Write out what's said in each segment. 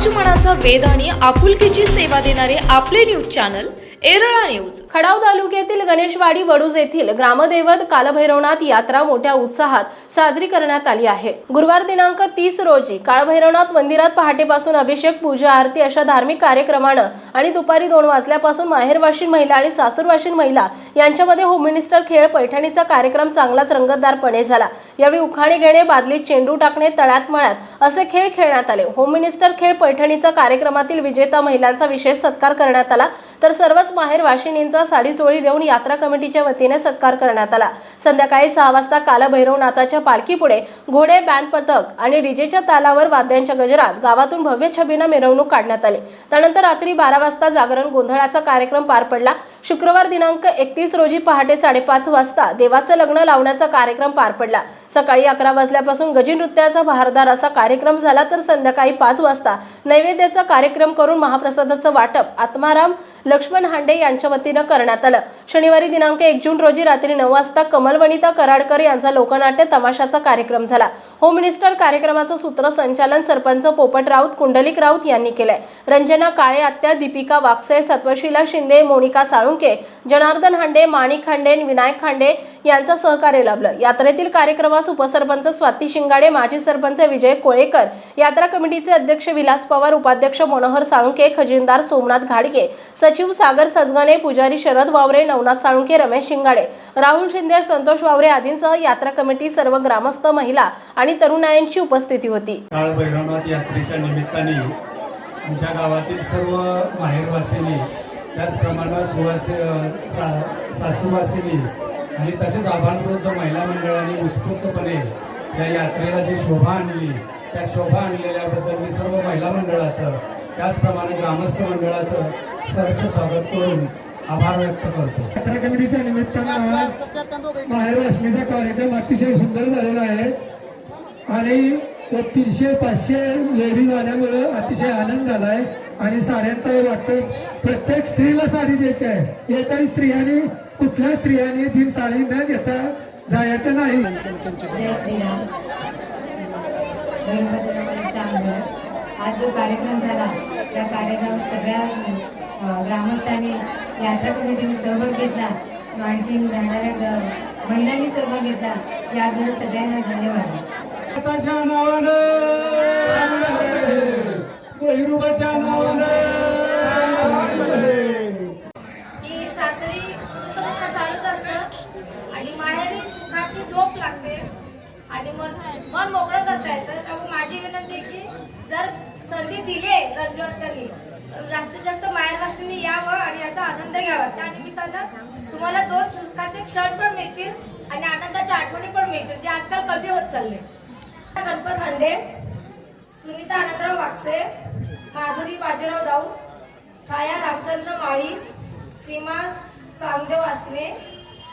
समाजमनाचा वेद आणि आपुलकीची सेवा देणारे आपले न्यूज चॅनल एरळा न्यूज. खडाव तालुक्यातील गणेशवाडी वडूज येथील ग्रामदैवत कालभैरवनाथ यात्रा मोठ्या उत्साहात साजरी करण्यात आली आहे. गुरुवार दिनांक तीस रोजी काळभैरवनाथ मंदिरात पहाटेपासून अभिषेक पूजा आरती अशा धार्मिक कार्यक्रमानं आणि दुपारी दोन वाजल्यापासून माहेरवाशीन महिला आणि सासूरवाशीन महिला यांच्यामध्ये होम मिनिस्टर खेळ पैठणीचा कार्यक्रम चांगलाच रंगतदारपणे झाला. यावेळी उखाणे घेणे बादलीत चेंडू टाकणे तळ्यात मळ्यात असे खेळ खेळण्यात आले. होम मिनिस्टर खेळ पैठणीचा कार्यक्रमातील विजेता महिलांचा विशेष सत्कार करण्यात आला. तर सर्वच माहेर वाशिनींचा साडी चोळी देऊन यात्रा कमिटीच्या वतीने सत्कार करण्यात आला. संध्याकाळी सहा वाजता कालभैरवनाथाच्या पालखीपुढे घोडे बँड पथक आणि डीजेच्या तालावर वाद्यांच्या गजरात गावातून भव्य छबीनं मिरवणूक काढण्यात आली. त्यानंतर रात्री बारा वाजता जागरण गोंधळाचा कार्यक्रम पार पडला. शुक्रवार दिनांक एकतीस रोजी पहाटे साडेपाच वाजता देवाचं लग्न लावण्याचा कार्यक्रम पार पडला. सकाळी अकरा वाजल्यापासून गजी नृत्याचा असा कार्यक्रम झाला तर संध्याकाळी पाच वाजता नैवेद्याचा कार्यक्रम करून महाप्रसादाचं वाटप आत्माराम लक्ष्मण हांडे यांच्या वतीनं करण्यात आलं. शनिवारी दिनांक एक जून रोजी रात्री नऊ वाजता कमलवनिता कराडकर यांचा लोकनाट्य तमाशाचा कार्यक्रम झाला. होम मिनिस्टर कार्यक्रमाचं सूत्रसंचालन सरपंच पोपट राऊत कुंडलिक राऊत यांनी केलंय. रंजना काळे आत्या दीपिका वाक्से सत्वशीला शिंदे मोनिका साळुंके जनार्दन हांडे माणिक हांडे विनायक हांडे यांचं सहकार्य लाभलं. यात्रेतील कार्यक्रमास उपसरपंच स्वाती शिंगाडे माजी सरपंच विजय कोळेकर यात्रा कमिटीचे अध्यक्ष विलास पवार उपाध्यक्ष मनोहर साळुंके खजिनदार सोमनाथ घाडगे सचिव सागर सजगणे पुजारी शरद वावरे नवनाथ साळुंके रमेश शिंगाडे राहुल शिंदे संतोष वावरे आदींसह यात्रा कमिटी सर्व ग्रामस्थ महिला आणि तरुणायांची उपस्थिती होती. यात्रेच्या निमित्ताने आमच्या गावातील सर्व माहेरवासिनी त्याचप्रमाणे सुवासी सा सासूवासिनी आणि तसेच आभारवृद्ध महिला मंडळांनी उत्स्फूर्तपणे या यात्रेला जी शोभा आणली त्या शोभा आणलेल्याबद्दल मी सर्व महिला मंडळाचं त्याचप्रमाणे ग्रामस्थ मंडळाचं सहर्ष स्वागत करून आभार व्यक्त करतो. यात्रा कमिटीच्या निमित्तानं बाहेर वाचण्याचा कार्यक्रम अतिशय सुंदर झालेला आहे. आणि तो तीनशे पाचशे लेडीज आल्यामुळं अतिशय आनंद झालाय आणि साड्यांचाही वाटतं प्रत्येक स्त्रीला साडी द्यायची आहे. एकाही स्त्रियांनी कुठल्या स्त्रियांनी बिन साडी न घेता जायचं नाही. आज जो कार्यक्रम झाला त्या कार्यक्रमात सगळ्या ग्रामस्थांनी यात्रा कमिटीने सहभाग घेतला. आणखी राहणाऱ्या महिलांनी सहभाग घेतला. याबद्दल सगळ्यांना धन्यवाद. त्याच्या नावानं. भैरुबाच्या नावानं. की सासरी चालूच असतं आणि माहेरी सुखाची झोप लागते आणि मन मन मोकळं करता येतं. त्यामुळे माझी विनंती आहे की जर संधी दिली आहे रंजवंतांनी जास्तीत जास्त माहेर राष्ट्रीने यावं आणि याचा आनंद घ्यावा. त्या निमित्तानं तुम्हाला दोन सुखाचे क्षण पण मिळतील आणि आनंदाच्या आठवणी पण मिळतील जे आजकाल कमी होत चालले. गणपत हांडे सुनीता आनंदराव वागसे माधुरी बाजीराव राऊत छाया रामचंद्र माळी सीमा चांगदेव आसने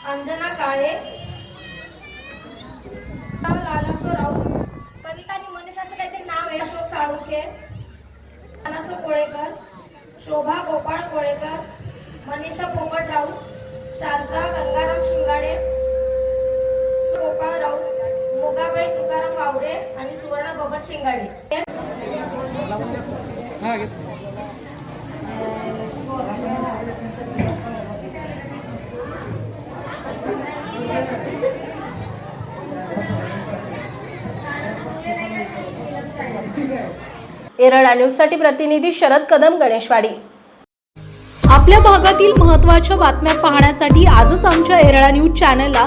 अंजना काळे लालासो राऊत कविता आणि मनीष असं काहीतरी नाव आहे अशोक साळुंखे अनासो कोळेकर शोभा गोपाळ कोळेकर मनीषा पोपट राऊत शांता गंगाराम शिंगाडे गोपाळ राऊत मोगाबाई तुकाराम वावरे आणि सुवर्ण बबन शिंगाडे. एरळा न्यूजसाठी प्रतिनिधी शरद कदम गणेशवाडी. आपल्या भागातील महत्त्वाच्या बातम्या पाहण्यासाठी आजच आमच्या एरळा न्यूज चॅनलला